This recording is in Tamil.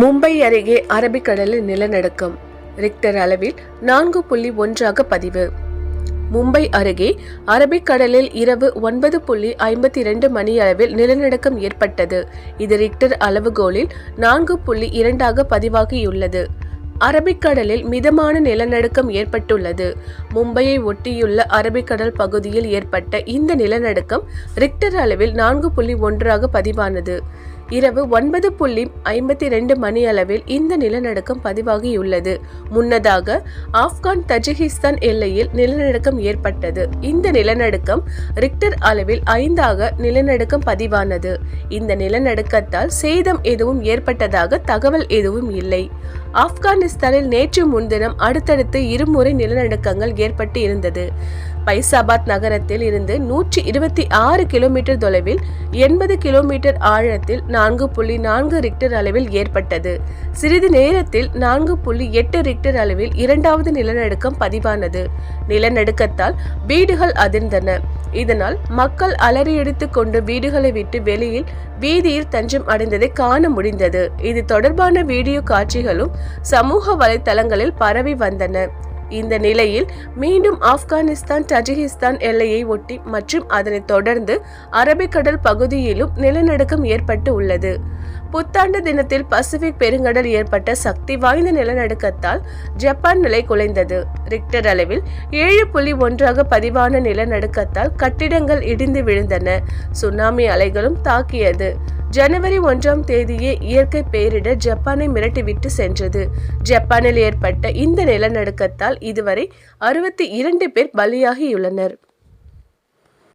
மும்பை அருகே அரபிக்கடலில் நிலநடுக்கம். ரிக்டர் அளவில் நான்கு புள்ளி ஒன்றாக பதிவு. மும்பை அருகே அரபிக்கடலில் இரவு ஒன்பது புள்ளி ஐம்பத்தி இரண்டு மணி அளவில் நிலநடுக்கம் ஏற்பட்டது. இது ரிக்டர் அளவுகோலில் நான்கு புள்ளி இரண்டாக பதிவாகியுள்ளது. அரபிக்கடலில் மிதமான நிலநடுக்கம் ஏற்பட்டுள்ளது. மும்பையை ஒட்டியுள்ள அரபிக்கடல் பகுதியில் ஏற்பட்ட இந்த நிலநடுக்கம் ரிக்டர் அளவில் நான்கு புள்ளி ஒன்றாக பதிவானது. இரவு ஒன்பது புள்ளி ஐம்பத்தி ரெண்டு மணி அளவில் இந்த நிலநடுக்கம் பதிவாகியுள்ளது. முன்னதாக ஆப்கான் தஜிகிஸ்தான் எல்லையில் நிலநடுக்கம் ஏற்பட்டது. இந்த நிலநடுக்கம் ரிக்டர் அளவில் ஐந்தாக நிலநடுக்கம் பதிவானது. இந்த நிலநடுக்கத்தால் சேதம் எதுவும் ஏற்பட்டதாக தகவல் எதுவும் இல்லை. ஆப்கானிஸ்தானில் நேற்று முன்தினம் அடுத்தடுத்து இருமுறை நிலநடுக்கங்கள் ஏற்பட்டு இருந்தது. பைசாபாத் நகரத்தில் இருந்து நூற்றி இருபத்தி ஆறு கிலோமீட்டர் தொலைவில் எண்பது கிலோமீட்டர் ஆழத்தில் நான்கு புள்ளி நான்கு ரிக்டர் அளவில் ஏற்பட்டது. சிறிது நேரத்தில் நான்கு புள்ளி எட்டு ரிக்டர் அளவில் இரண்டாவது நிலநடுக்கம் பதிவானது. நிலநடுக்கத்தால் வீடுகள் அதிர்ந்தன. இதனால் மக்கள் அலறியடித்துக் கொண்டு வீடுகளை விட்டு வெளியில் வீதியில் தஞ்சம் அடைந்ததை காண முடிந்தது. இது தொடர்பான வீடியோ காட்சிகளும் சமூக வலைதளங்களில் பரவி வந்தன. இந்த நிலையில் மீண்டும் ஆப்கானிஸ்தான் தஜிகிஸ்தான் எல்லையை ஒட்டி மற்றும் அதனைத் தொடர்ந்து அரபிக்கடல் பகுதியிலும் நிலநடுக்கம் ஏற்பட்டு உள்ளது. புத்தாண்டு தினத்தில் பசிபிக் பெருங்கடல் ஏற்பட்ட சக்தி வாய்ந்த நிலநடுக்கத்தால் ஜப்பான் நிலை குலைந்தது. ரிக்டர் அளவில் ஏழு புள்ளி ஒன்றாக பதிவான நிலநடுக்கத்தால் கட்டிடங்கள் இடிந்து விழுந்தன. சுனாமி அலைகளும் தாக்கியது. ஜனவரி ஒன்றாம் தேதியே இயற்கை பேரிடர் ஜப்பானை மிரட்டிவிட்டு சென்றது. ஜப்பானில் ஏற்பட்ட இந்த நிலநடுக்கத்தால் இதுவரை அறுபத்தி இரண்டு பேர் பலியாகியுள்ளனர்.